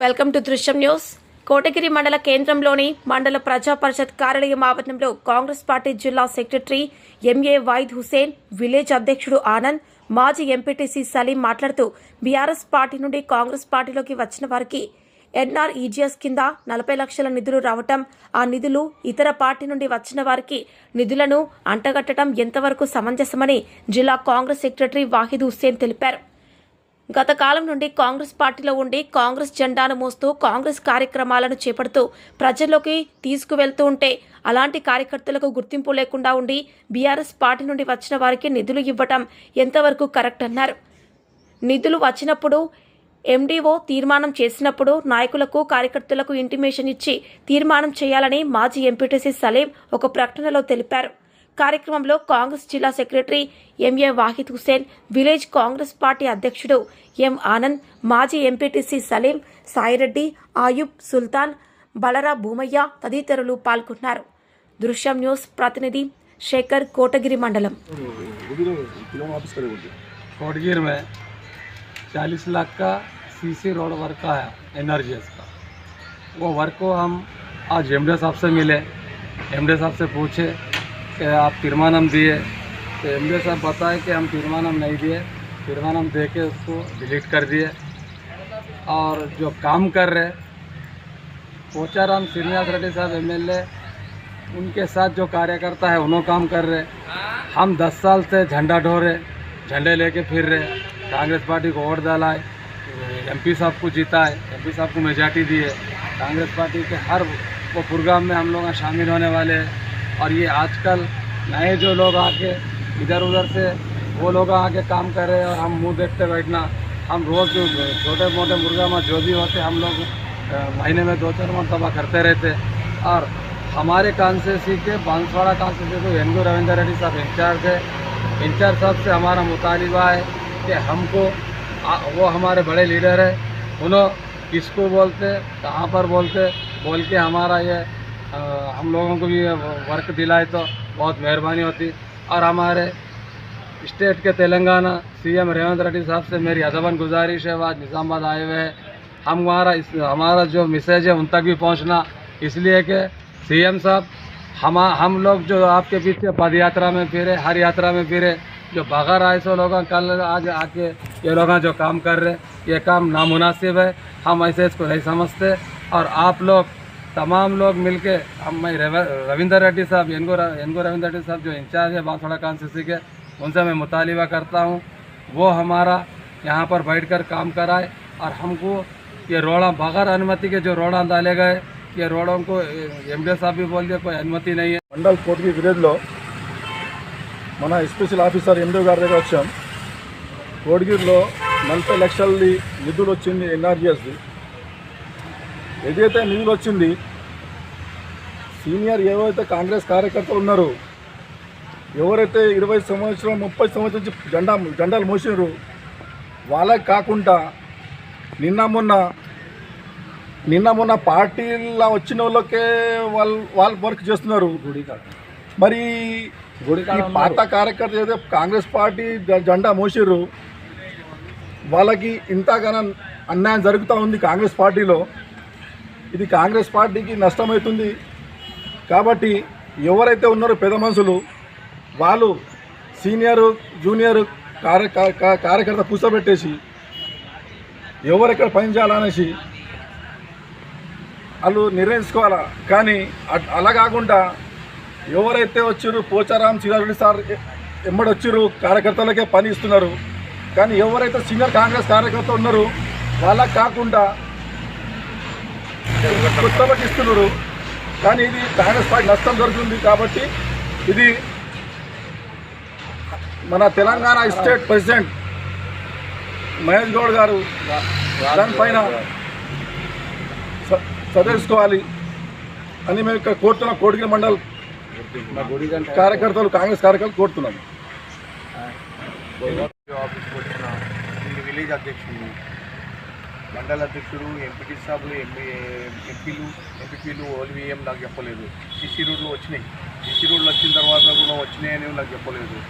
Welcome to Drishyam news. Kotagiri మండల కేంద్రంలోని మండల ప్రజా పరిషత్ కార్యాలయం ఆవరణంలో కాంగ్రెస్ పార్టీ జిల్లా secretary MA Vahid Hussain village అధ్యక్షుడు ఆనంద్ మాజీ ఎంపీటీసీ సలీం మాట్లాడుతూ బీఆర్ఎస్ పార్టీ నుండి కాంగ్రెస్ పార్టీలోకి వచ్చిన వారికి ఎన్ఆర్ఈజీఎస్ కింద నలభై లక్షల నిధులు రావటం ఆ నిధులు ఇతర పార్టీ నుండి వచ్చిన వారికి నిధులను అంటగట్టడం ఎంతవరకు సమంజసమని జిల్లా కాంగ్రెస్ సెక్రటరీ వాహిద్ హుస్సేన్ తెలిపారు. గత కాలం నుండి కాంగ్రెస్ పార్టీలో ఉండి కాంగ్రెస్ జెండాను మోస్తూ కాంగ్రెస్ కార్యక్రమాలను చేపడుతూ ప్రజల్లోకి తీసుకువెళ్తూ ఉంటే అలాంటి కార్యకర్తలకు గుర్తింపు లేకుండా ఉండి బీఆర్ఎస్ పార్టీ నుండి వచ్చిన వారికి నిధులు ఇవ్వటం ఎంతవరకు కరెక్ట్ అన్నారు. నిధులు వచ్చినప్పుడు ఎండీఓ తీర్మానం చేసినప్పుడు నాయకులకు కార్యకర్తలకు ఇంటిమేషన్ ఇచ్చి తీర్మానం చేయాలని మాజీ ఎంపీటీసీ సలీం ఒక ప్రకటనలో తెలిపారు. కార్యక్రమంలో కాంగ్రెస్ జిల్లా secretary MA Wahid Hussain village Congress party అధ్యక్షుడు ఎం ఆనంద్ మాజీ ఎంపీటీసీ సలీం సాయిరెడ్డి ఆయుబ్ సుల్తాన్ బలరా భూమయ్య తదితరులు పాల్గొన్నారు దృశ్యం న్యూస్ ప్రతినిధి శేఖర్ కోటగిరి మండలం कोटगिर में 40 लाख का सीसी रोड वर्क आया एनर्जीएस का वो वर्क को हम आज एमडे साहब से मिले एमडे साहब से पूछे कि आप तीर्मानम दिए तो एमडे साहब बताए कि हम तीर्मानम नहीं दिए, तीर्मानम दे के उसको डिलीट कर दिए। और जो काम कर रहे, पोचाराम श्रीनिवास रेड्डी साहब एमएलए उनके साथ जो कार्यकर्ता है उन्होंने काम कर रहे। हम 10 साल से झंडा ढो रहे झंडे लेके फिर रहे। कांग्रेस पार्टी को वोट डाला है एमपी साहब को जीता है एमपी साहब को मेजॉरिटी दी है कांग्रेस पार्टी के हर वो प्रोग्राम में हम लोग शामिल होने वाले हैं। और ये आजकल नए जो लोग आके इधर उधर से, वो लोग आके काम कर रहे हैं और हम मुँह देखते बैठना। हम रोज़ छोटे मोटे मुर्गा में जो भी होते हम लोग महीने में दो चार मरतबा करते रहते। और हमारे कान कांस्टेंसी के, बांसवाड़ा कांस्टेंसी को एनगो रविंदर रेड्डी साहब इंचार्ज है। इंचार्ज साहब से हमारा मुतालबा है कि हमको वो हमारे बड़े लीडर है। उन्होंने किसको बोलते, कहाँ पर बोलते, बोल के हमारा ये हम लोगों को भी वर्क दिलाए तो बहुत मेहरबानी होती। और हमारे स्टेट के तेलंगाना सीएम रेवंत रेड्डी साहब से मेरी अदबन गुजारिश है आज निज़ामाबाद आए हुए हैं। हम हमारा इस, हमारा जो मैसेज है, उन तक भी पहुँचना। इसलिए कि सीएम साहब, हम हम लोग जो आपके पीछे पद यात्रा में फिरे, हर यात्रा में फिरे, जो बगैर आए सो लोग, कल आज आके ये लोग जो काम कर रहे ये काम नामुनासिब है। हम ऐसे इसको नहीं समझते। और आप लोग तमाम लोग मिलके हम मैं रव- रविंदर रेड्डी साहब एनगो र- एनगो रविंदर रेड्डी साहब जो इंचार्ज है बांसवाड़ा कॉन्स्टिट्यूंसी के उनसे मैं मुतालबा करता हूँ वो हमारा यहाँ पर बैठकर काम कराए और हमको ये रोड़ा बगैर अनुमति के जो रोड़ा डाले गए ये रोड़ों को एम साहब भी बोल दिया कोई अनुमति नहीं है మండల్ కోటికి విలేజ్లో మన ఎస్పెషల్ ఆఫీసర్ ఎండో గారి దగ్గర వచ్చాం కోడిగిరిలో నలభై లక్షలది నిధులు వచ్చింది ఎన్ఆర్జిఎస్ది ఏదైతే నిధులు వచ్చింది సీనియర్ ఏవైతే కాంగ్రెస్ కార్యకర్తలు ఉన్నారో ఎవరైతే ఇరవై సంవత్సరం ముప్పై సంవత్సరం నుంచి జెండా జెండాలు మోసినారు వాళ్ళకి కాకుండా నిన్న మొన్న నిన్న మొన్న పార్టీలో వచ్చిన వాళ్ళకే వాళ్ళు వాళ్ళు వర్క్ చేస్తున్నారు. మరి పాత కార్యకర్త ఏదో కాంగ్రెస్ పార్టీ జెండా మోసిర్రు వాళ్ళకి ఇంతగానో అన్యాయం జరుగుతూ ఉంది కాంగ్రెస్ పార్టీలో. ఇది కాంగ్రెస్ పార్టీకి నష్టమవుతుంది. కాబట్టి ఎవరైతే ఉన్నారో పెద్ద మనుషులు వాళ్ళు సీనియరు జూనియర్ కార్యకర్త కూర్చోబెట్టేసి ఎవరెక్కడ పని చేయాలనేసి వాళ్ళు నిర్ణయించుకోవాలా? కానీ అలా కాకుండా ఎవరైతే వచ్చారు పోచారాం చిరారెడ్డి సార్ ఎ- ఎమ్మడి వచ్చారు కార్యకర్తలకే పని ఇస్తున్నారు. కానీ ఎవరైతే సీనియర్ కాంగ్రెస్ కార్యకర్త ఉన్నారో వాళ్ళకు కాకుండా కొత్తబట్టి ఇస్తున్నారు కానీ ఇది కాంగ్రెస్ పార్టీ నష్టం జరుగుతుంది కాబట్టి ఇది మన తెలంగాణ స్టేట్ ప్రెసిడెంట్ మహేష్ గౌడ్ గారు దానిపైన స- అని మేము ఇక్కడ కోరుతున్నాం. కోడిగిరి మండల్ కార్యకర్తలు కాంగ్రెస్ కార్యకర్తలు కోరుతున్నాం. విలేజ్ అధ్యక్షుడు మండల అధ్యక్షుడు ఎంపీటీ సాబులు ఎంపీ ఎంపీలు ఎంపీపీలు ఓల్వీఎం నాకు చెప్పలేదు. సిసి రోడ్లు వచ్చినాయి. సిసి రోడ్లు వచ్చిన తర్వాత కూడా వచ్చినాయని నాకు చెప్పలేదు.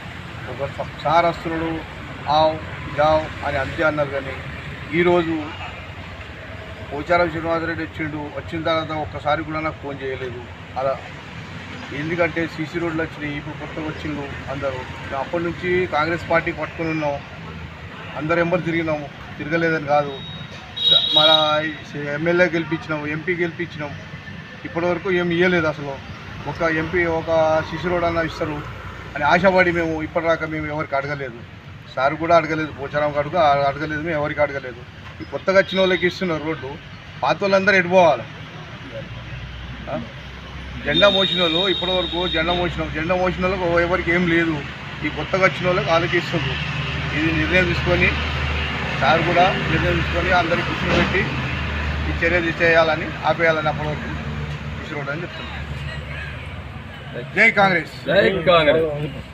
ఒక స- సార్ వస్తున్నాడు ఆవ్ జావ్ అని అంతే అన్నారు కానీ ఈరోజు పోచారం శ్రీనివాసరెడ్డి వచ్చిండు. వచ్చిన తర్వాత ఒక్కసారి కూడా నాకు ఫోన్ చేయలేదు. అలా ఎందుకంటే సీసీ రోడ్లు వచ్చినాయి ఇప్పుడు కొత్తగా వచ్చిండు అందరూ. అప్పటి నుంచి కాంగ్రెస్ పార్టీ పట్టుకుని ఉన్నాం. అందరు ఎంబర్ తిరిగినాము. తిరగలేదని కాదు. మన ఎమ్మెల్యే గెలిపించినాం ఎంపీ గెలిపించినాం. ఇప్పటివరకు ఏం ఇవ్వలేదు అసలు. ఒక ఎంపీ ఒక సీసీ రోడ్ అన్న ఇస్తారు. అని ఆశపడి మేము ఇప్పటిదాకా మేము ఎవరికి అడగలేదు. సార్ కూడా అడగలేదు పోచారం అడుగు అడగలేదు మేము ఎవరికి అడగలేదు. ఈ కొత్తగా వచ్చిన వాళ్ళకి ఇస్తున్నారు రోడ్లు పాత వాళ్ళందరూ ఎడిపోవాలి జెండా మోసిన వాళ్ళు ఇప్పటివరకు జెండా మోసిన. జెండా మోసిన వాళ్ళకి ఎవరికి ఏం లేదు. ఈ కొత్తగా వచ్చిన వాళ్ళకి ఆలోచిస్తున్నారు ఇది నిర్ణయం తీసుకొని సార్ కూడా నిర్ణయం తీసుకొని అందరికి కృషి పెట్టి ఈ చర్య చేయాలని ఆపేయాలని అప్పటివరకు తీసుకురావడం చెప్తున్నాను జై కాంగ్రెస్. జై కాంగ్రెస్.